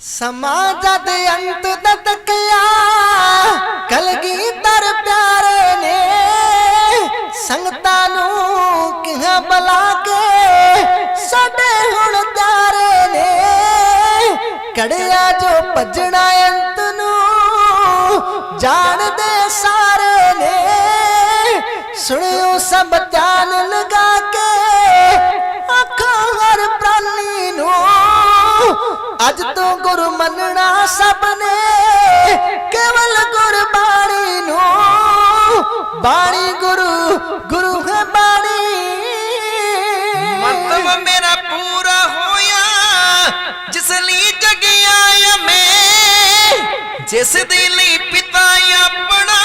ਸਮਾਂ ਜਦ ਅੰਤ ਦਤਕਿਆ ਕਲਗੀਧਰ ਪਿਆਰੇ ਨੇ, ਸੰਗਤਾਂ ਨੂੰ ਕਿਹਾ ਬਲਾ ਕੇ, ਸਾਡੇ ਹੁਣ ਤਾਰੇ ਨੇ, ਕੜਿਆ ਜੋ ਭੱਜਣਾ ਅੰਤ ਨੂੰ ਜਾਣਦੇ ਸਾਰੇ ਨੇ, ਸੁਣਿਓ ਸਭ ਧਿਆਨ ਗੁਰੂ ਮੰਨਣਾ ਸਭ ਨੇ। ਕੇਵਲ ਗੁਰਬਾਣੀ ਨੂੰ ਬਾਣੀ ਗੁਰੂ ਗੁਰੂ ਹੈ ਬਾਣੀ। ਮਤਲਬ ਮੇਰਾ ਪੂਰਾ ਹੋਇਆ, ਜਿਸ ਲਈ ਜਗਿਆ ਮੈਂ। ਜਿਸ ਦੇ ਲਈ ਪਿਤਾ ਆਪਣਾ,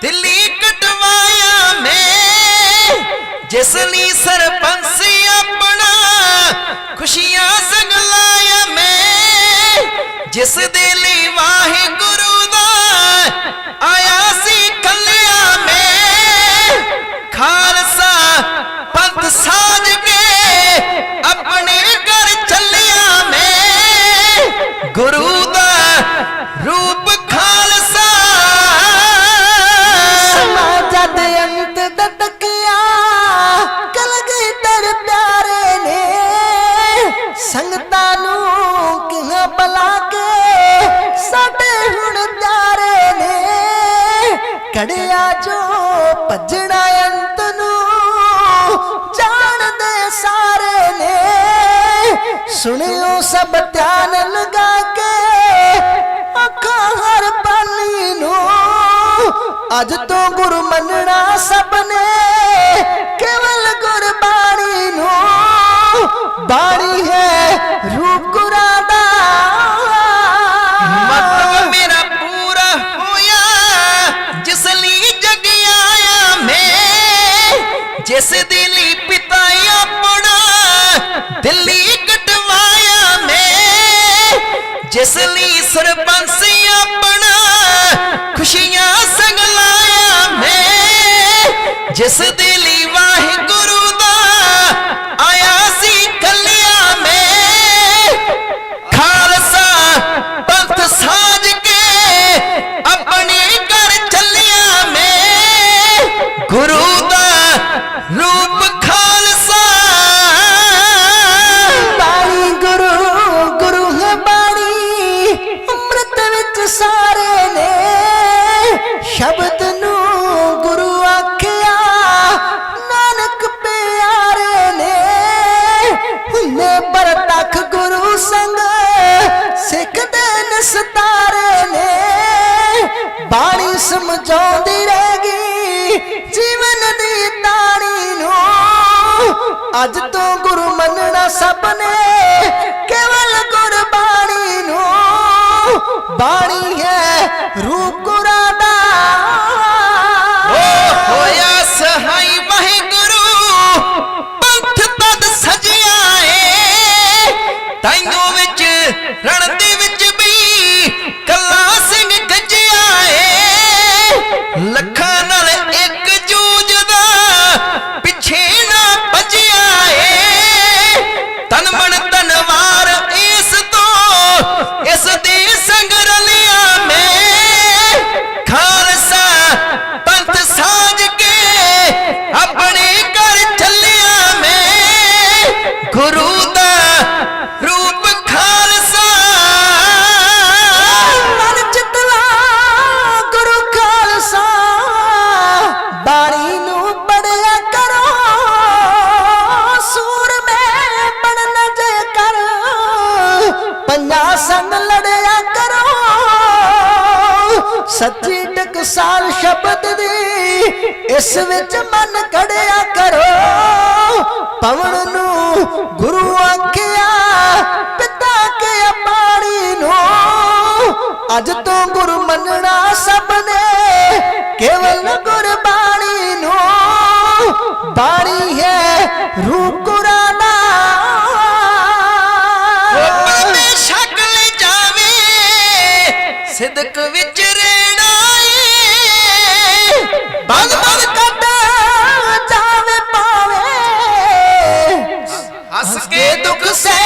ਦਿੱਲੀ ਕਟਵਾਇਆ ਮੈਂ। ਜਿਸ ਲਈ ਸਰਪੰਚ ਮੈਂ ਦੇ ਲਈ ਵਾਹਿਗੁਰੂ ਦਾ ਆਇਆ ਕੜਿਆ ਜੋ ਭੱਜਣਾ ਅੰਤ ਨੂੰ, ਜਾਣਦੇ ਸਾਰੇ ਨੇ। ਸੁਣਿਓ ਸਭ ਧਿਆਨ ਲਗਾ ਕੇ, ਅੱਖਾਂ ਹਰ ਪਾਲੀ ਨੂੰ। ਅੱਜ ਤੋਂ ਗੁਰ ਮੰਨਣਾ ਸਭ ਨੇ, ਕੇਵਲ ਗੁਰਬਾਣੀ ਨੂੰ। ਬਾਣੀ ਜਿਸ ਲਈ ਸਰਪੰਚ ਆਪਣਾ ਖੁਸ਼ੀਆਂ ਸੰਗ ਲਾਇਆ ਮੈਂ ਜਿਸ ਦੇ ਲਈ ਵਾਹਿਗੁਰੂ ਬਾਣੀ ਰਹਿ ਗਈ ਜੀਵਨ ਦੀ ਤਾਣੀ ਨੂੰ। ਅੱਜ ਤੋਂ ਗੁਰੂ ਮੰਨਣਾ ਸਭ ਨੇ ਪੰਜਾ ਲੜਿਆ ਕਰੋ। ਸੱਚੀ ਟਕਸਾਲ ਸ਼ਬਦ ਦੀ ਇਸ ਵਿੱਚ ਮਨ ਕੜਿਆ ਕਰੋ। ਪਵਨ ਨੂੰ ਗੁਰੂ ਆਖਿਆ, ਪਿਤਾ ਕੇ ਬਾਣੀ ਨੂੰ। ਅੱਜ ਤੋਂ ਗੁਰੂ ਮੰਨਣਾ ਸਭ ਨੇ ਕੇਵਲ ਗੁਰਬਾਣੀ ਨੂੰ। ਬਾਣੀ ਹੈ ਰੂਪ ਸਿਦਕ ਵਿੱਚ ਰਹਿਣਾ ਏ। ਬੰਦ ਬੰਦ ਕੱਢ ਜਾਵੇ ਪਾਵੇ ਹੱਸ ਕੇ ਦੁੱਖ ਸਹਿਣਾ